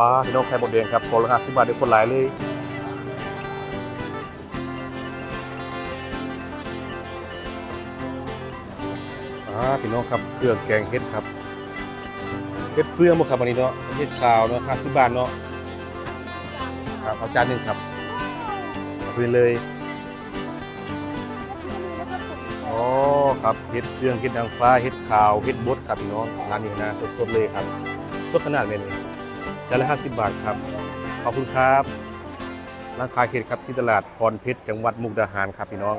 ปลาพี่น้องไข่มดแดงครับโลละห้าสิบบาทได้คนหลายเลยอ่าพี่น้องครับเครื่องแกงเห็ดครับเห็ดเฟืองบ่ครับวันนี้เนาะเห็ดขาวเนาะห้าสิบบาทเนาะครับเอาจานหนึ่งครับเอาไปเลยอ๋อครับเห็ดเครื่องเห็ดนางฟ้าเห็ดขาวเห็ดบดครับพี่น้องร้านนี้นะสดๆเลยครับสดขนาดเลยนี่ จานละห้าสิบบาทครับ ขอบคุณครับร้านขายเห็ดครับที่ตลาดพรเพชรจังหวัดมุกดาหารครับพี่น้อง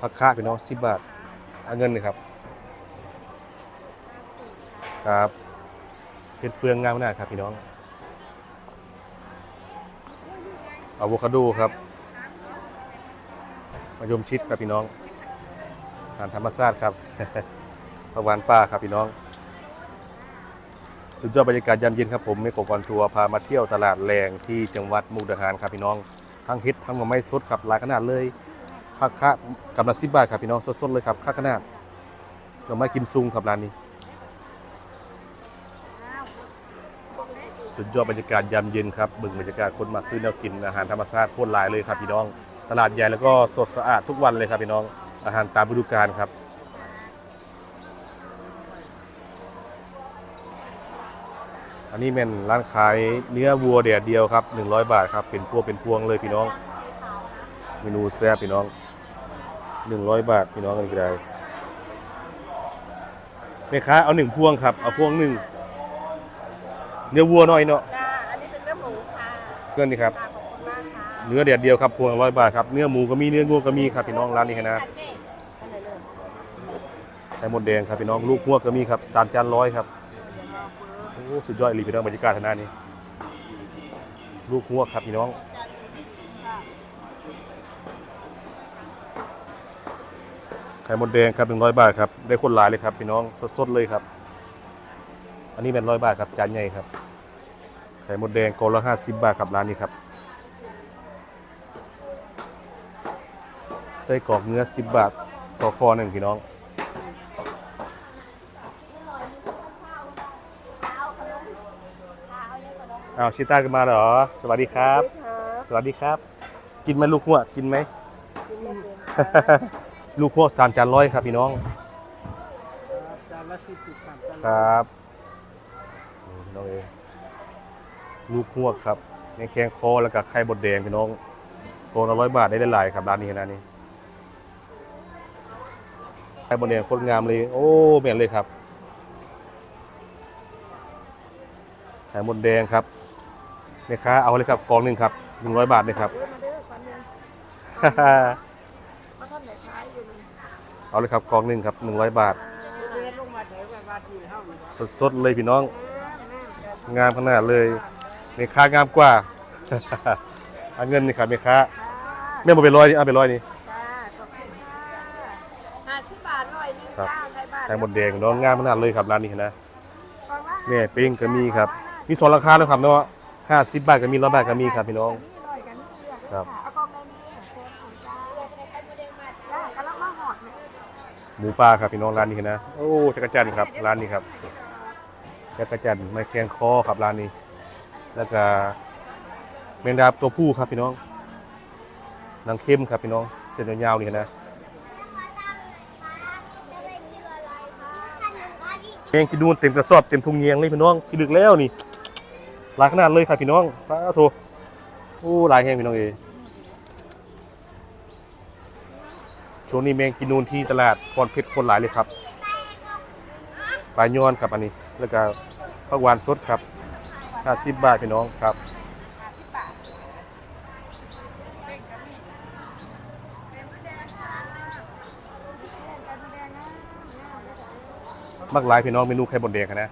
ผักคะพี่น้องสิบบาทเอาเงินเลยครับ ครับเห็ดเฟืองงามขนาครับพี่น้องอะโวคาโดครับมะยมชิดครับพี่น้องอาหารธรรมชาติครับผักหวานป่าครับพี่น้อง สุดยอดบรรยากาศยามเย็นครับผมเมโกกอนทัวร์พามาเที่ยวตลาดแรงที่จังหวัดมุกดาหารครับพี่น้อง ทั้งฮ็ดทั้งไม้สดครับหลายขนาดเลยผักคะกำลังสิบบาทครับพี่น้องสดๆเลยครับค่าขนาดเราไม่กิมซุงครับร้านนี้ สุดยอดบรรยากาศยามเย็นครับบึงบรรยากาศคนมาซื้อแนวกินอาหารธรรมชาติโคตรหลายเลยครับพี่น้อง ตลาดใหญ่แล้วก็สดสะอาดทุกวันเลยครับพี่น้องอาหารตามฤดูกาลครับ อันนี้เป็นร้านขายเนื้อวัวแดดเดียวครับ100 บาทครับเป็นพวงเป็นพวงเลยพี่น้อง เมนูแซ่บพี่น้อง 100 บาทพี่น้องกันก็ได้แม่ค้าเอาหนึ่งพวงครับเอาพวงหนึ่งเนื้อวัวหน่อยเนาะจ้าอันนี้เป็นเนื้อหมูค่ะเพื่อนนี่ครับขอบคุณมากค่ะเนื้อเดียดเดียวครับพวงร้อยบาทครับเนื้อหมูก็มีเนื้องัวก็มีครับพี่น้องร้านนี้นะไข่มดแดงครับพี่น้องลูกหัวก็มีครับสามจานร้อยครับโอ้ สุดยอดเลยพี่น้องบรรยากาศทางหน้านี้ ลูกหัวครับพี่น้องไข่มดแดงครับหนึ่งร้อยบาทครับได้คนหลายเลยครับพี่น้องสดๆเลยครับ อันนี้เป็นร้อยบาทครับจานใหญ่ครับ ไข่มดแดงกอละห้าสิบบาทครับร้านนี้ครับไส้กรอกเนื้อ10บาทต่อคอหนึ่งพี่น้อง อ้าวชิต้ากันมาเหรอ สวัสดีครับ สวัสดีครับ กินไหมลูกหัวกินไหม ลูกหัวสามจานร้อยครับพี่น้อง จานละสี่สิบสามจานคละรับนี่พี่น้องเองลูกหัวครับแกงแคงคอแล้วก็ไข่บดแดงพี่น้องโกนละร้อยบาทได้หลายๆครับร้านนี้ขนาดนี้ไข่บดแดงโคตรงามเลย โอ้เปลี่ยนเลยครับไข่มดแดงครับ แม่ค้าเอาเลยครับกองหนึ่งครับหนึ่งร้อยบาทเลยครับเออมาเด้อคนหนึงเพราะท่านไหนขายอยู่นี่เอาเลยครับกองหนึ่งครับหนึ่งร้อยบาทเรียนลงมาเถอะแบบว่าที่เท่านี้สดๆเลยพี่น้อง งามขนาดเลยแม่ค้างามกว่าเอาเงินนี่ครับแม่ค้าแม่มาเป็นร้อยนี่เอาเป็นร้อยนี่จ้าขอบคุณค่ะห้าสิบบาทร้อยหนึงครับจ้าไทยบ้านไข่มดแดงน้องงามขนาดเลยครับร้านนี้นะฟังว่าแม่ปิ้งก็มีครับ มีสองราคาด้วยครับเนาะ ห้าสิบบาทก็มีร้อยบาทก็มีครับพี่น้อง ครับ เอากองในนี้โคนของจ้าจ้ากำลังมาหอดไหมหมูปลาครับพี่น้องร้านนี้นะ โอ้จักรจันทร์ครับร้านนี้ครับจักรจันทร์ไม้แข้งคอครับร้านนี้ แล้วก็แมงดาตัวผู้ครับพี่น้องนางเข้มครับพี่น้องเส้นยาวๆนี่นะแมงกินนูนเต็มกระสอบเต็มทุงเงียงเลยพี่น้องพี่ดึกแล้วนี่ หลายขนาดเลยครับพี่น้องป้าโทโอ้หลายแห้งพี่น้องเอช่วงนี้แมงกินนูนที่ตลาดพรเพชรคนหลายเลยครับปลาย้อนครับอันนี้ แล้วก็ผักหวานสดครับ50บาทพี่น้องครับมักหลายพี่น้องเมนูไข่บดแดงนะ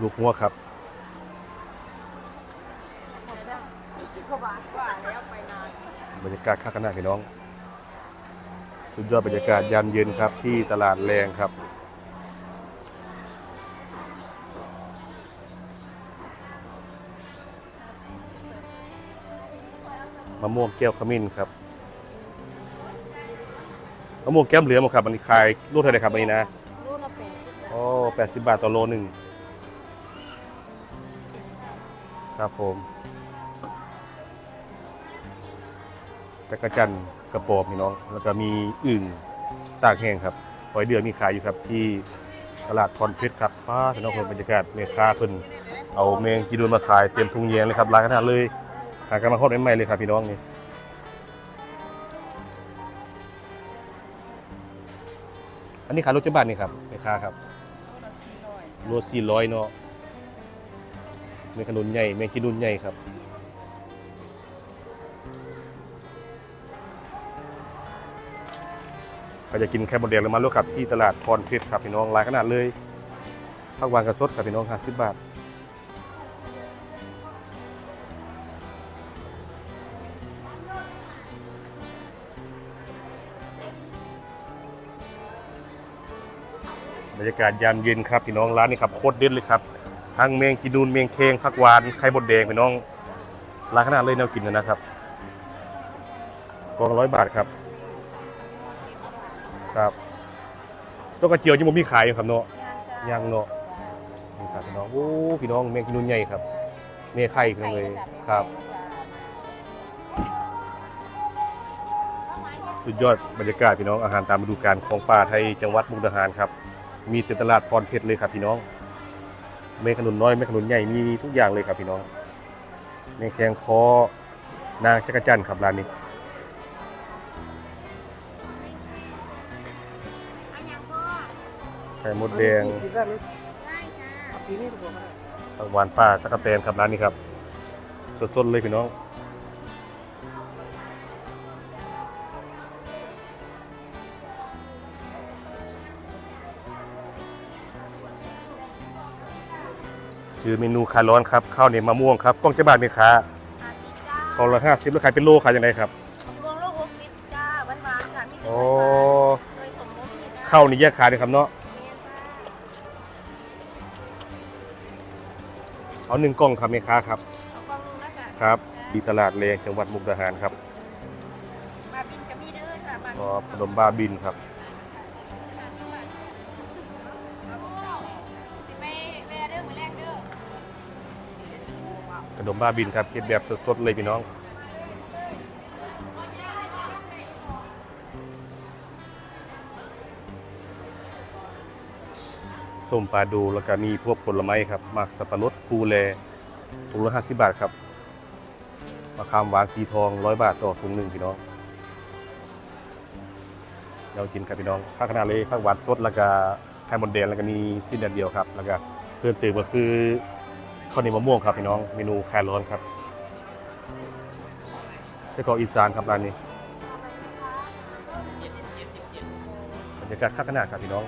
ลูกหัวครับยี่สิบกว่าบาทกว่าแล้วไปนานบรรยากาศข้างขนาดพี่น้อง สุดยอดบรรยากาศยามเย็นครับที่ตลาดแรงครับมะม่วงแก้วขมิ้นครับมะม่วงแก้มเหลืองหมดครับอันนี้ขายลูกเท่าไหร่ครับอันนี้นะรูละแปดสิบโอ้แปดสิบบาทต่อโลหนึ่ง ครับผมจักรจันทร์กระปอบพี่น้อง แล้วก็มีอึ่งตากแห้งครับหอยเดือมีขายอยู่ครับที่ตลาดพรเพชรครับป้าพี่น้องคนบรรยากาศเมค้าเพิ่นเอาแมงกีดูนมาขายเต็มทุงแยงเลยครับร้านขนาดเลยหากันมาโคตรใหม่ๆเลยครับพี่น้องนี่อันนี้ขายรถจักรบาทนี่ครับเมค้าครับโลสี่ร้อยเนาะ แมงขนุนใหญ่แมงกินุนใหญ่ครับใครจะกินแค่บดแดงเลยมาลูกครับที่ตลาดพรเพชรครับพี่น้องรายขนาดเลยผักหวานกระสดครับพี่น้อง50บาทบรรยากาศยามเย็นครับพี่น้องร้านนี้ครับโคตรเด็ดเลยครับ ทั้งเมงกินนูนเมงเคงผักหวานไข่บดแดงพี่น้องร้านขนาดเลยแนวกินนะนะครับกองร้อยบาทครับครับต้นกระเจียวยังบ่มีขายอยู่ครับเนาะยังเนาะนี่ครับพี่น้องโอ้พี่น้องเมงกินนูนใหญ่ครับเมฆไข่พี่น้องเลยครับ สุดยอดบรรยากาศพี่น้องอาหารตามฤดูกาลของป่าไทยจังหวัดมุกดาหารครับ มีเต็มตลาดพรเพชรเลยครับพี่น้อง เมฆขนุนน้อยเมฆขนุนใหญ่มีทุกอย่างเลยครับพี่น้องเมฆแขงคอนางจักรจันทร์ครับร้านนี้อันยังพ่อไข่มดแดงสีได้ไหมได้จ้าเอาสีนี้ดีกว่าไหมผักหวานป้าตะกะแตนครับร้านนี้ครับสดๆเลยพี่น้อง ชื่อเมนูคาร้อนครับข้าวเหนียวมะม่วงครับกล้องเจ้าบ้านไหมค้าห้าสิบจ้าทองละห้าสิบแล้วขายเป็นโลขายยังไงครับรวมโลกหกสิบจ้าหวานหวานๆจ้ามีแต่โอ้หวานๆโดยสมมติจ้าข้าวนี่แยกขายเลยครับเนาะเมียจ้าเอาหนึ่งกล่องครับแม่ค้าครับเอากล่องหนึงนะจ้าครับที่ตลาดแรงจังหวัดมุกดาหารครับมาบินกับมีเด้อจ้ามาบินก็ขนมบ้าบินครับ ขนมบ้าบินครับเก็บแบบสดๆเลยพี่น้อง ส้มปลาดูแล้วก็มีพวกผลไม้ครับหมากสับปะรดคูแลถุงละ50บาทครับมะขามหวานสีทองร้อยบาทต่อถุงหนึ่งพี่น้องเรากินครับพี่น้องข้าวขนาดเลยข้าวหวานสดแล้วก็ไข่มดแดงแล้วก็มีสิ้นเดือนเดียวครับ แล้วก็เพิ่มเติมก็คือ ข้าวเหนียวมะม่วงครับพี่น้องเมนูคลายร้อนครับไส้กรอกอีสานครับร้านนี้บรรยากาศข้าขนาดครับพี่น้อง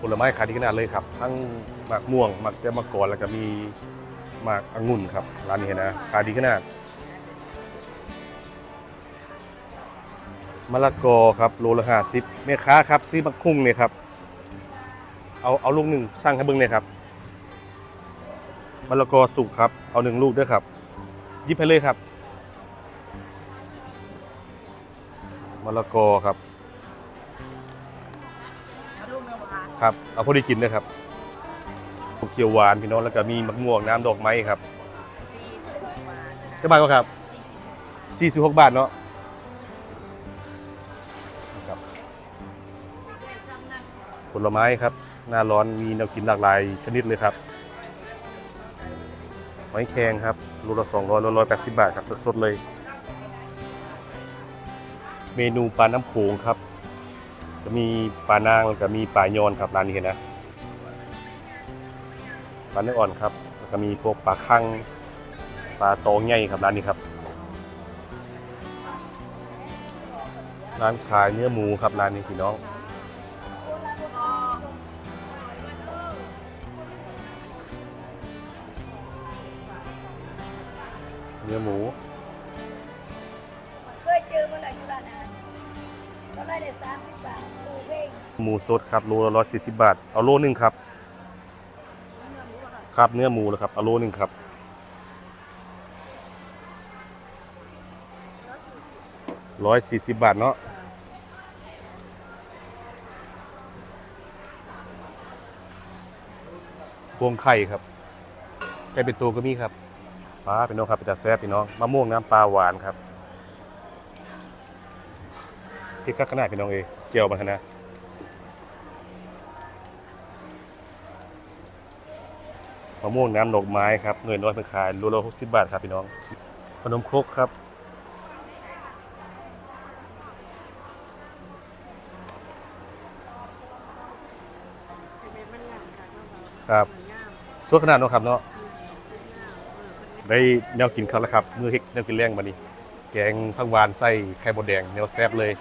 ผลไม้ขายดีขนาดเลยครับ ทั้งหมากม่วงหมากแก้วมะกรแล้วก็มีหมากองุ่นครับร้านนี้นะขายดีขนาด มะละกอครับโลละห้าสิบแม่ค้าครับซื้อมักคุ้งเนี่ยครับ เอาเอาลูกหนึ่งสั่งให้เบิ้งเลยครับมะละกอสุกครับ เอาหนึ่งลูกด้วยครับหยิบให้เลยครับมะละกอครับเอาลูกเนื้อหวานครับ เอาพอดีกินด้วยครับพวกเขียวหวานพี่น้องแล้วก็มีมะม่วงน้ำดอกไม้ครับสี่สิบบาทนะเท่าบาทก็ครับสี่สิบ46 บาทเนาะ ลไม้ครับ หน้าร้อนมีแนวกินหลากหลายชนิดเลยครับหอยแครงครับโลละ200โลละ180บาทครับสดๆเลย เมนูปลาน้ำโขงครับ จะมีปลานางแล้วก็มีปลายอนครับร้านนี้นะปลาเนื้ออ่อนครับแล้วก็มีพวกปลาคังปลาโตงใหญ่ครับร้านนี้ครับ ร้านขายเนื้อหมูครับร้านนี้พี่น้อง เนื้อหมู เคยเจอเมื่อไหร่ที่ร้านอาหารก็ได้ได้สามสิบบาทปูเพ่งหมูสดครับโลละร้อยสี่สิบบาท เอาโลหนึ่งครับ ครับเนื้อหมูแล้วครับ เอาโลหนึ่งครับ ร้อยสี่สิบบาทเนาะ พวงไข่ครับไก่เป็นตัวก็มีครับ ปลาพี่น้องครับเป็นตาแซ่บพี่น้องมะม่วงน้ำปลาหวานครับที่ข้างขนาดพี่น้องเอยเจียวมาทนะมะม่วงน้ำดอกไม้ครับเงินน้อยเพิ่งขายรูละหกสิบบาทครับพี่น้องขนมครกครับครับสดขนาดเนาะครับเนาะ ได้แนวกินเขาแล้วครับ มือเฮ็ดแนวกินแรงมานี่แกงผักหวานใส่ไข่มดแดงแนวแซ่บเลย